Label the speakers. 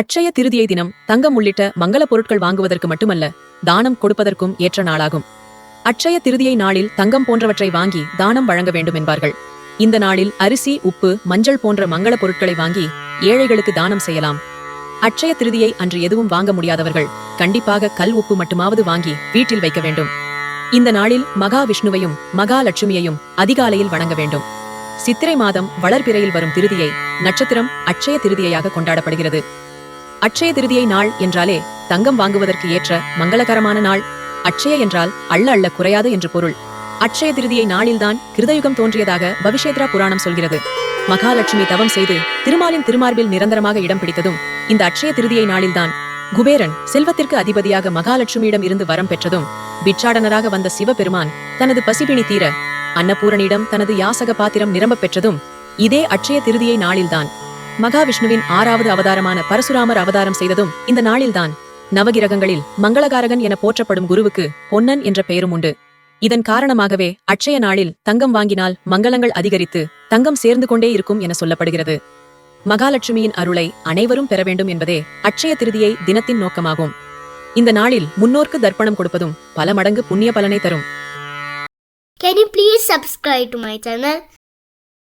Speaker 1: அட்சய திருதியை தினம் தங்கம் உள்ளிட்ட மங்கள பொருட்கள் வாங்குவதற்கு மட்டுமல்ல தானம் கொடுப்பதற்கும் ஏற்ற நாளாகும். அட்சய திருதியை நாளில் தங்கம் போன்றவற்றை வாங்கி தானம் வழங்க வேண்டும் என்பார்கள். இந்த நாளில் அரிசி உப்பு மஞ்சள் போன்ற மங்கள பொருட்களை வாங்கி ஏழைகளுக்கு தானம் செய்யலாம். அட்சய திருதியை அன்று எதுவும் வாங்க முடியாதவர்கள் கண்டிப்பாக கல் உப்பு மட்டுமாவது வாங்கி வீட்டில் வைக்க வேண்டும். இந்த நாளில் மகா விஷ்ணுவையும் மகாலட்சுமியையும் அதிகாலையில் வணங்க வேண்டும். சித்திரை மாதம் வளர்பிறையில் வரும் திருதியை நட்சத்திரம் அட்சய திருதியையாக கொண்டாடப்படுகிறது. அட்சய திருதியை நாள் என்றாலே தங்கம் வாங்குவதற்கு ஏற்ற மங்களகரமான நாள். அட்சய என்றால் அள்ள அள்ள குறையாது என்று பொருள். அட்சய திருதியை நாளில்தான் கிருதயுகம் தோன்றியதாக பவிஷேத்ரா புராணம் சொல்கிறது. மகாலட்சுமி தவம் செய்து திருமாலின் திருமார்பில் நிரந்தரமாக இடம் பிடித்ததும் இந்த அட்சய திருதியை நாளில்தான் குபேரன் செல்வத்திற்கு அதிபதியாக மகாலட்சுமியிடம் இருந்து வரம் பெற்றதும் பிட்சாடனராக வந்த சிவபெருமான் தனது பசிபிணி தீர அன்னபூரணியிடம் தனது யாசக பாத்திரம் நிரம்பப் பெற்றதும் இதே அட்சய திருதியை நாளில்தான் மகாவிஷ்ணுவின் ஆறாவது அவதாரமான பரசுராமர் அவதாரம் செய்ததும் இந்த நாளில்தான். நவகிரகங்களில் மங்களகாரகன் என போற்றப்படும் குருவுக்கு பொன்னன் என்ற பெயரும் உண்டு. இதன் காரணமாகவே அட்சய நாளில் தங்கம் வாங்கினால் மங்களங்கள் அதிகரித்து தங்கம் சேர்ந்து கொண்டே இருக்கும் என சொல்லப்படுகிறது. மகாலட்சுமியின் அருளை அனைவரும் பெற வேண்டும் என்பதே அட்சய திருதியை தினத்தின் நோக்கமாகும். இந்த நாளில் முன்னோர்க்கு தர்ப்பணம் கொடுப்பதும் பல மடங்கு புண்ணிய பலனை தரும்.
Speaker 2: Can you please subscribe to my channel?